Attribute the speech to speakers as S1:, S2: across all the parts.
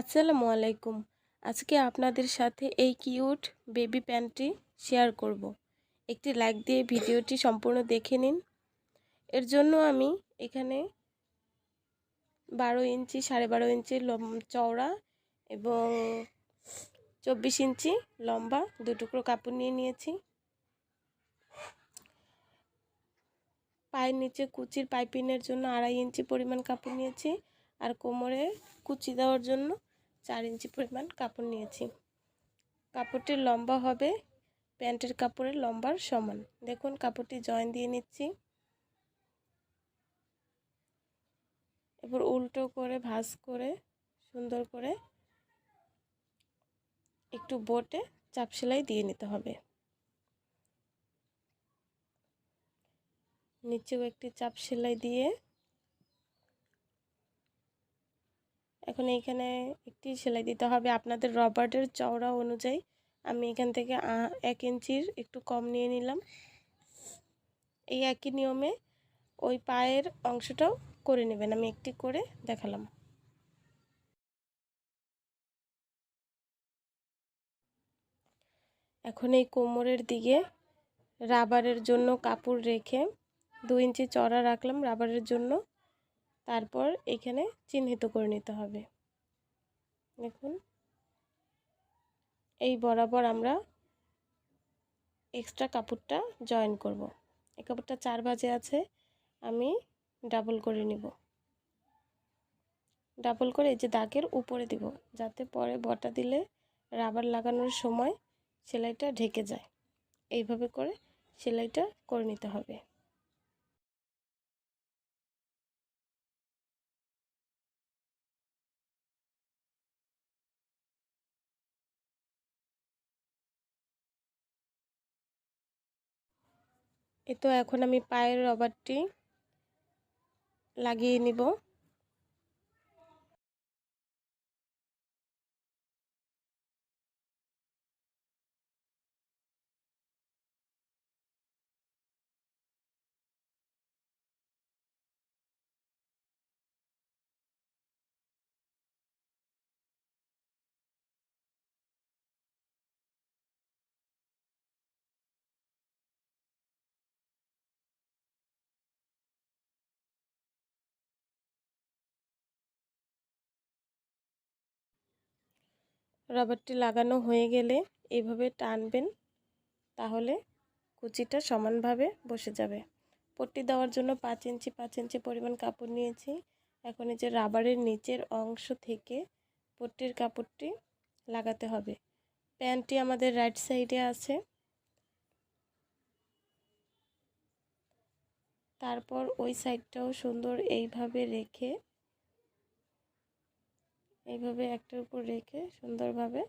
S1: আসসালামু আলাইকুম। আজকে আপনাদের সাথে এই কিউট বেবি প্যান্টটি শেয়ার করব। একটি লাইক দিয়ে ভিডিওটি সম্পূর্ণ দেখে নিন। এর জন্য আমি এখানে বারো ইঞ্চি, সাড়ে বারো ইঞ্চি চওড়া এবং চব্বিশ ইঞ্চি লম্বা দু টুকরো কাপড় নিয়ে নিয়েছি। পায়ের নিচে কুচির পাইপিনের জন্য আড়াই ইঞ্চি পরিমাণ কাপড় নিয়েছি। আর কোমরে কুচি দেওয়ার জন্য চার ইঞ্চি পরিমাণ কাপড় নিয়েছি। কাপড়টির লম্বা হবে, প্যান্টের কাপড়ের লম্বার সমান। দেখুন, কাপড়টি জয়েন দিয়ে নিচ্ছি। এবার উল্টো করে, ভাঁজ করে, সুন্দর করে একটু বোটে চাপ সেলাই দিয়ে নিতে হবে। নিচেও একটি চাপ সেলাই দিয়ে এখন এইখানে একটি সেলাই দিতে হবে। আপনাদের রবার্টের চওড়া অনুযায়ী আমি এখান থেকে এক ইঞ্চির একটু কম নিয়ে নিলাম। এই একই নিয়মে ওই পায়ের অংশটাও করে নেবেন। আমি একটি করে দেখালাম। এখন এই কোমরের দিকে রাবারের জন্য কাপড় রেখে দু ইঞ্চি চড়া রাখলাম। রাবারের জন্য তারপর এখানে চিহ্নিত করে নিতে হবে। দেখুন। এই বরাবর আমরা এক্সট্রা কাপড়টা জয়েন করব। এই কাপড়টা চার ভাজে আছে, আমি ডাবল করে নিব। ডাবল করে এই যে দাগের উপরে দিব, যাতে পরে বটা দিলে রাবার লাগানোর সময় সেলাইটা ঢেকে যায়। এইভাবে করে সেলাইটা করে নিতে হবে। এ তো এখন আমি পায়ের রবারটি লাগিয়ে নিব। রাবারটি লাগানো হয়ে গেলে এইভাবে টানবেন, তাহলে কুচিটা সমানভাবে বসে যাবে। পট্টি দেওয়ার জন্য পাঁচ ইঞ্চি পাঁচ ইঞ্চি পরিমাণ কাপড় নিয়েছি। এখন এই যে রাবারের নিচের অংশ থেকে পট্টির কাপড়টি লাগাতে হবে। প্যান্টটি আমাদের রাইট সাইডে আছে। তারপর ওই সাইডটাও সুন্দর এইভাবে রেখে এইভাবে একটার উপর রেখে সুন্দরভাবে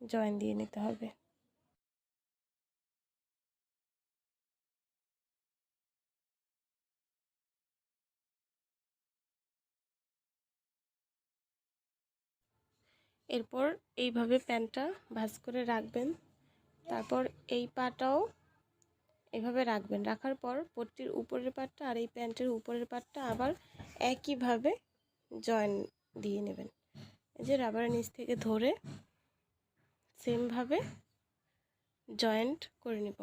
S1: জয়েন দিয়ে নিতে হবে। এরপর এইভাবে প্যান্টটা ভাজ করে রাখবেন। তারপর এই পাটাও এভাবে রাখবেন। রাখার পর পট্টির উপরের পাটটা আর এই প্যান্টের উপরের পাটটা আবার একইভাবে জয়েন দিয়ে নেবেন। এই যে রাবারের নিচ থেকে ধরে সেমভাবে জয়েন্ট করে নেব।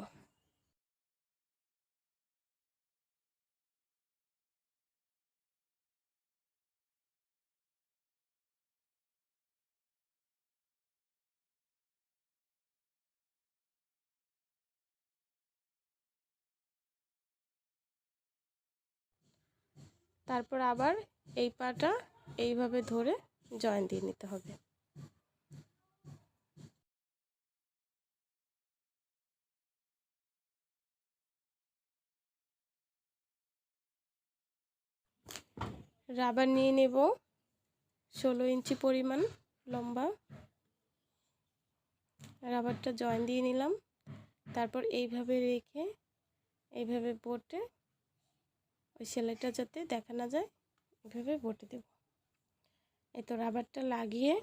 S1: তারপর আবার এই পাটা এইভাবে ধরে জয়েন দিয়ে নিতে হবে। রাবার নিয়ে নেব, ষোলো ইঞ্চি পরিমাণ লম্বা। রাবারটা জয়েন দিয়ে নিলাম। তারপর এইভাবে রেখে, এইভাবে বোটে, ওই সেলাইটা যাতে দেখা না যায়, এইভাবে বটে দেব। এই তো রাবারটা লাগিয়ে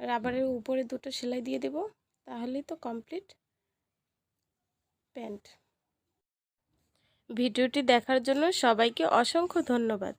S1: রাবারের উপরে দুটো সেলাই দিয়ে দেব, তাহলেই তো কমপ্লিট প্যান্ট ভিডিওটি দেখার জন্য সবাইকে অসংখ্য ধন্যবাদ।